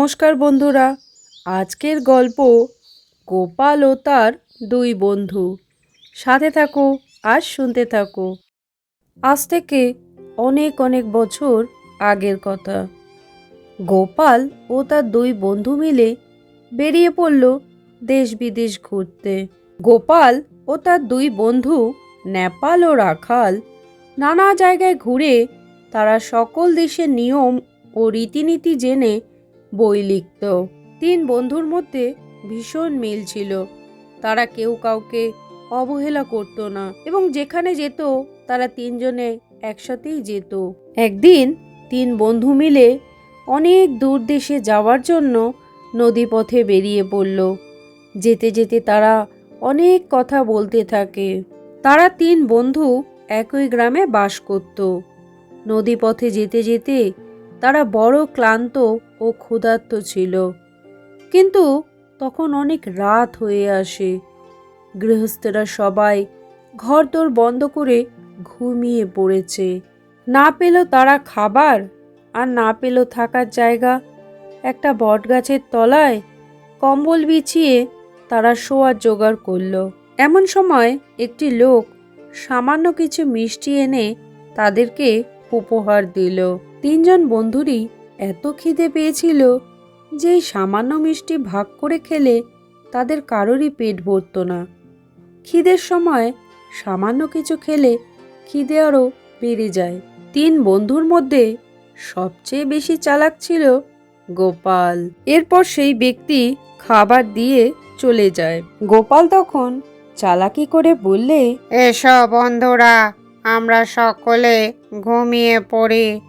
নমস্কার বন্ধুরা, আজকের গল্প গোপাল ও তার দুই বন্ধু। সাথে থাকো আর শুনতে থাকো। আজ থেকে অনেক অনেক বছর আগের কথা। গোপাল ও তার দুই বন্ধু মিলে বেরিয়ে পড়ল দেশ বিদেশ ঘুরতে। গোপাল ও তার দুই বন্ধু নেপাল ও রাখাল নানা জায়গায় ঘুরে তারা সকল দেশের নিয়ম ও রীতিনীতি জেনে বই লিখত। তিন বন্ধুর মধ্যে ভীষণ মিল ছিল। তারা কেউ কাউকে অবহেলা করত না এবং যেখানে যেত, তারা তিনজনে একসাথেই যেত। একদিন তিন বন্ধু মিলে অনেক দূর দেশে যাওয়ার জন্য নদীপথে বেরিয়ে পড়ল। যেতে যেতে তারা অনেক কথা বলতে থাকে। তারা তিন বন্ধু একই গ্রামে বাস করত। নদীপথে যেতে যেতে তারা বড় ক্লান্ত ও ক্ষুধার্ত ছিল। কিন্তু তখন অনেক রাত হয়ে আসে। গৃহস্থরা সবাই ঘরদোর বন্ধ করে ঘুমিয়ে পড়েছে। না পেল তারা খাবার আর না পেল থাকার জায়গা একটা বটগাছের তলায় কম্বল বিছিয়ে তারা শোয়ার জোগাড় করল। এমন সময় একটি লোক সামান্য কিছু মিষ্টি এনে তাদেরকে উপহার দিল। তিনজন বন্ধুরই এত খিদে পেয়েছিল যে সামান্য মিষ্টি ভাগ করে খেলে তাদের কারোরই পেট ভরত না। খিদের সময় সামান্য কিছু খেলে খিদে আরও বেড়ে যায়। তিন বন্ধুর মধ্যে সবচেয়ে বেশি চালাক ছিল গোপাল। এরপর সেই ব্যক্তি খাবার দিয়ে চলে যায়। গোপাল তখন চালাকি করে বললে, এসো বন্ধুরা, আমরা সকলে ঘুমিয়ে পড়ি।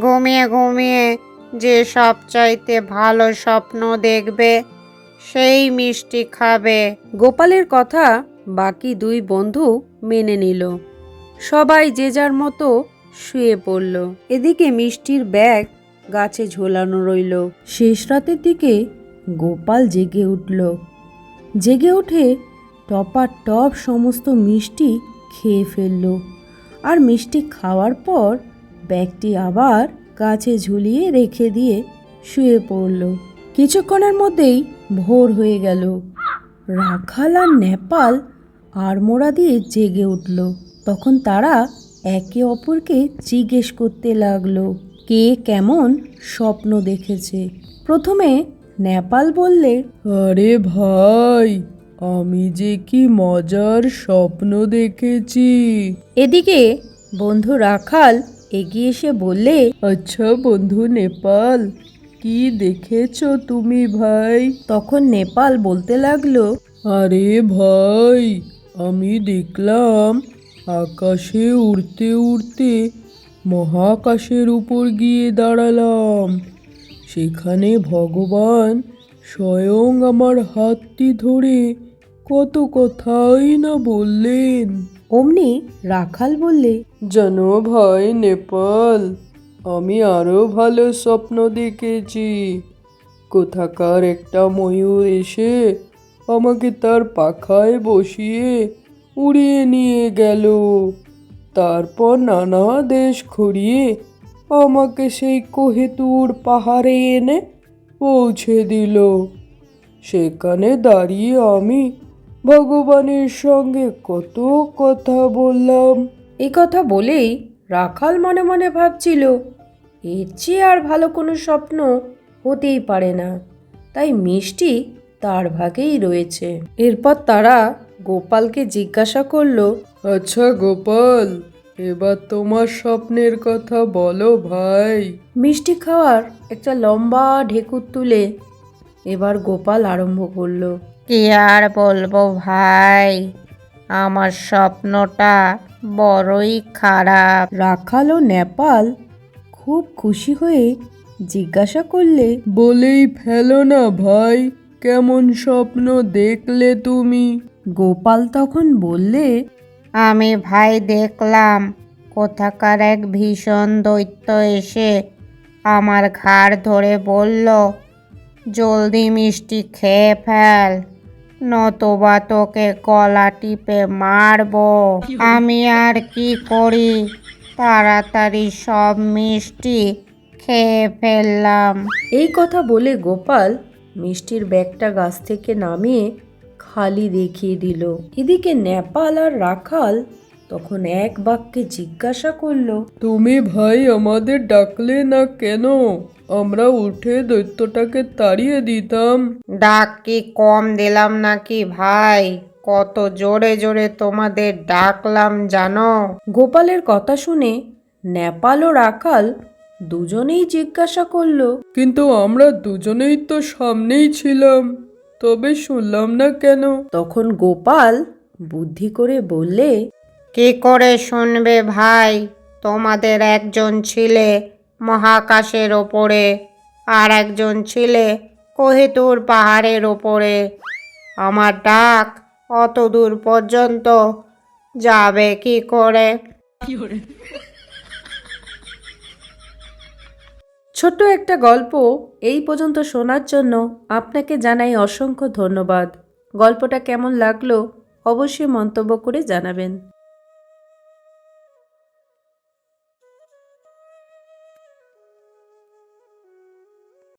ঘুমিয়ে ঘুমিয়ে যে সবচাইতে ভালো স্বপ্ন দেখবে, সেই মিষ্টি খাবে। গোপালের কথা বাকি দুই বন্ধু মেনে নিল। সবাই যে যার মতো শুয়ে পড়ল। এদিকে মিষ্টির ব্যাগ গাছে ঝোলানো রইল। শেষ রাতের দিকে গোপাল জেগে উঠল। জেগে উঠে টপার টপ সমস্ত মিষ্টি খেয়ে ফেলল। আর মিষ্টি খাওয়ার পর ব্যাগটি আবার গাছে ঝুলিয়ে রেখে দিয়ে শুয়ে পড়ল। কিছুক্ষণের মধ্যেই ভোর হয়ে গেল। রাখাল আর নেপাল আড়মোড়া দিয়ে জেগে উঠল। তখন তারা একে অপরকে জিজ্ঞেস করতে লাগল, কে কেমন স্বপ্ন দেখেছে? প্রথমে নেপাল বললে, আরে ভাই, আমি যে কি মজার স্বপ্ন দেখেছি। এদিকে বন্ধু রাখাল এগিয়ে এসে বললে আচ্ছা বন্ধু নেপাল, কি দেখেছ তুমি ভাই? তখন নেপাল বলতে লাগল, আরে ভাই, আমি দেখলাম আকাশে উড়তে উড়তে মহাকাশের উপর গিয়ে দাঁড়ালাম। সেখানে ভগবান স্বয়ং আমার হাতটি ধরে কত কথাই না বললেন। অমনি রাখাল বললে জানো ভাই নেপাল, আমি আরও ভালো স্বপ্ন দেখেছি। কোথাকার একটা ময়ূর এসে আমাকে তার পাখায় বসিয়ে উড়িয়ে নিয়ে গেল। তারপর নানা দেশ ঘুরিয়ে আমাকে সেই কোহেতুর পাহাড়ে এনে পৌঁছে দিল। সেখানে দাঁড়িয়ে আমি ভগবানের সঙ্গে কত কথা বললাম। এ কথা বলেই রাখাল মনে মনে ভাবছিল এর চেয়ে আর ভালো কোনো স্বপ্ন হতেই পারে না। তাই মিষ্টি তার ভাগেই রয়েছে। এরপর তারা গোপালকে জিজ্ঞাসা করল আচ্ছা গোপাল এবার তোমার স্বপ্নের কথা বলো ভাই। মিষ্টি খাওয়ার একটা লম্বা ঢেকুর তুলে এবার গোপাল আরম্ভ করল কি আর বলব ভাই? আমার স্বপ্নটা বড়ই খারাপ। রাখাল ও নেপাল খুব খুশি হয়ে জিজ্ঞাসা করলে বলেই ফেলো না ভাই কেমন স্বপ্ন দেখলে তুমি? গোপাল তখন বললে আমি ভাই দেখলাম কোথাকার এক ভীষণ দৈত্য এসে আমার ঘাড় ধরে বলল জলদি মিষ্টি খেয়ে ফেল, নতবা তোকে কলা টিপে মারবো। আমি আর কি করি? তাড়াতাড়ি সব মিষ্টি খেয়ে ফেললাম। এই কথা বলে গোপাল মিষ্টির ব্যাগটা গাছ থেকে নামিয়ে খালি দেখিয়ে দিল। এদিকে নেপাল আর রাখাল তখন এক বাক্যে জিজ্ঞাসা করল তুমি ভাই আমাদের ডাকলে না কেন? আমরা উঠে দৈত্যটাকে তাড়িয়ে দিতাম। ডাক কি কম দিলাম নাকি ভাই? কত জোরে জোরে তোমাদের ডাকলাম জানো? গোপালের কথা শুনে নেপাল ও রাখাল দুজনেই জিজ্ঞাসা করল কিন্তু আমরা দুজনেই তো সামনেই ছিলাম তবে শুনলাম না কেন? তখন গোপাল বুদ্ধি করে বললে কি করে শুনবে ভাই? তোমাদের একজন ছিলে মহাকাশের ওপরে আর একজন ছিলে কোহিতুর পাহাড়ের ওপরে। আমার ডাক অত দূর পর্যন্ত যাবে কি করে? ছোট্ট একটা গল্প এই পর্যন্ত শোনার জন্য আপনাকে জানাই অসংখ্য ধন্যবাদ। গল্পটা কেমন লাগল অবশ্যই মন্তব্য করে জানাবেন।